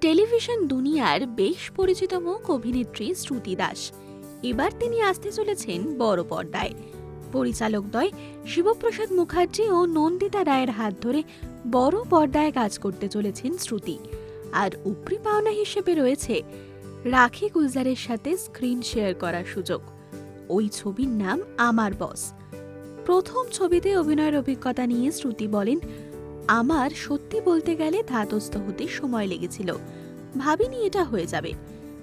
Television দুনিয়ার বেশ পরিচিত মুখ অভিনেত্রী শ্রুতি দাস। এবার তিনি আসতে চলেছেন বড় পর্দায়। পরিচালকদ্বয় শিবপ্রসাদ মুখার্জি ও নন্দিতা রায়ের হাত ধরে বড় পর্দায় কাজ করতে চলেছেন শ্রুতি। আর উপরি পাওনা হিসেবে রয়েছে রাখি গুলজারের সাথে স্ক্রিন শেয়ার করার সুযোগ। ওই ছবির নাম আমার বস। প্রথম ছবিতে অভিনয়ের অভিজ্ঞতা নিয়ে শ্রুতি বলেন আমার সত্যি বলতে গেলে ধাতস্থ হতে সময় লেগেছিল। ভাবিনি এটা হয়ে যাবে।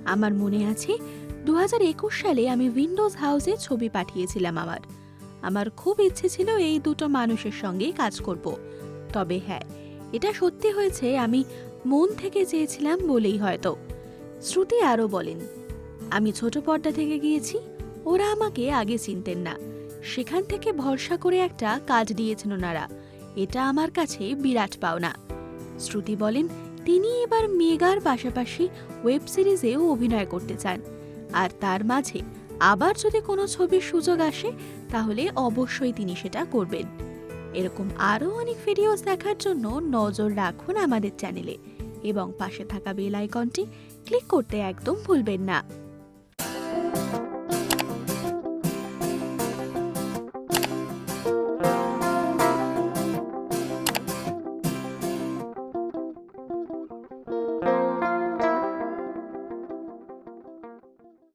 আমার মনে আছে দু হাজার একুশ সালে আমি উইন্ডোজ হাউসে ছবি পাঠিয়েছিলাম আমার। আমার খুব ইচ্ছে ছিল এই দুটো মানুষের সঙ্গে কাজ করব। তবে হ্যাঁ এটা সত্যি হয়েছে, আমি মন থেকে চেয়েছিলাম বলেই হয়তো। শ্রুতি আরও বলেন, আমি ছোট পর্দা থেকে গিয়েছি, ওরা আমাকে আগে চিনতেন না। সেখান থেকে ভরসা করে একটা কাজ দিয়েছেন ওনারা। এটা আমার কাছে বিরাট পাওনা। শ্রুতি বলেন, তিনি এবার মেগার পাশাপাশি ওয়েব সিরিজেও অভিনয় করতে চান। আর তার মাঝে আবার যদি কোনো ছবির সুযোগ আসে, তাহলে অবশ্যই তিনি সেটা করবেন। এরকম আরও অনেক ভিডিওস দেখার জন্য নজর রাখুন আমাদের চ্যানেলে এবং পাশে থাকা বেল আইকনটি ক্লিক করতে একদম ভুলবেন না।